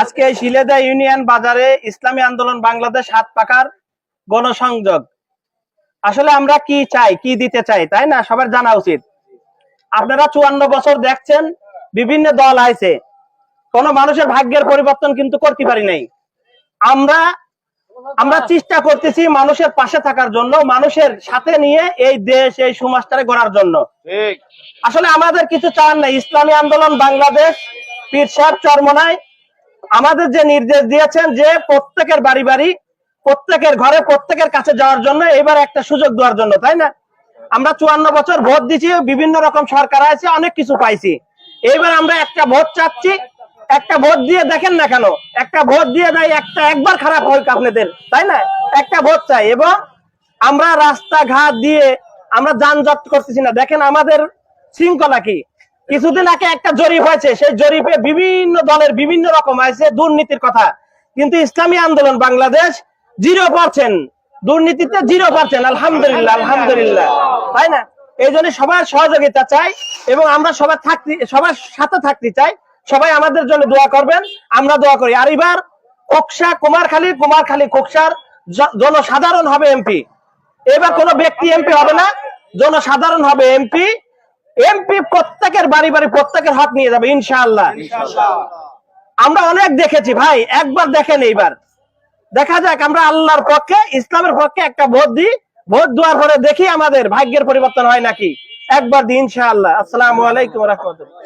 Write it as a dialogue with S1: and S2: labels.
S1: আজকে শিলেদা ইউনিয়ন বাজারে ইসলামী আন্দোলন বাংলাদেশ হাত পাকার গণসংযোগ। আসলে আমরা কি চাই, কি দিতে চাই, তাই না? সবার জানা উচিত। আপনারা চুয়ান্ন বছর দেখছেন, বিভিন্ন দল আইছে। কোন মানুষের ভাগ্যের পরিবর্তন কিন্তু করতে পারি নাই। আমরা আমরা চেষ্টা করতেছি মানুষের পাশে থাকার জন্য মানুষের সাথে নিয়ে এই দেশ এই সমাজটারে গড়ার জন্য। আসলে আমাদের কিছু চান নাই। ইসলামী আন্দোলন বাংলাদেশ পীর সাহেব চরমনায়। আমাদের যে নির্দেশ দিয়েছেন যে প্রত্যেকের বাড়ি বাড়ি প্রত্যেকের ঘরে প্রত্যেকের কাছে যাওয়ার জন্য এবার একটা সুযোগ দেওয়ার জন্য তাই না? আমরা চুয়ান্ন বছর ভোট দিচ্ছি বিভিন্ন রকম সরকার আছে অনেক কিছু পাইছি। এইবার আমরা একটা ভোট চাচ্ছি একটা ভোট দিয়ে দেখেন না কেন? একটা ভোট দিয়ে দেয়, একটা একবার খারাপ হয় আপনাদের, তাই না? একটা ভোট চাই। এবং আমরা রাস্তাঘাট দিয়ে আমরা যানজট করতেছি না। দেখেন আমাদের শৃঙ্খলা কি? কিছুদিন আগে একটা জরিপ হয়েছে। সেই জরিপে বিভিন্ন দলের বিভিন্ন রকম আছে দুর্নীতির কথা। কিন্তু ইসলামী আন্দোলন বাংলাদেশ জিরো পার্সেন্ট। দুর্নীতিতে জিরো পার্সেন্ট। আলহামদুলিল্লাহ আলহামদুলিল্লাহ। তাই না? এই জন্য সবার সহযোগিতা চাই এবং আমরা সবার থাকতে, সবার সাথে থাকতে চাই। সবাই আমাদের জন্য দোয়া করবেন আমরা দোয়া করি। আর এবার কোকসা কুমারখালী কুমারখালী কোকসার জনসাধারণ হবে এমপি এবার কোন ব্যক্তি এমপি হবে না জনসাধারণ হবে এমপি এমপি প্রত্যেকের বাড়ি বাড়ি প্রত্যেকের হক নিয়ে যাবে ইনশাআল্লাহ। আমরা অনেক দেখেছি ভাই একবার দেখেন এইবার। দেখা যাক আমরা আল্লাহর পক্ষে ইসলামের পক্ষে একটা ভোট দিই। ভোট দেওয়ার পরে দেখি আমাদের ভাগ্যের পরিবর্তন হয় নাকি। একবার দিই ইনশাআল্লাহ। আসসালামু আলাইকুম রহমতুল্লাহ।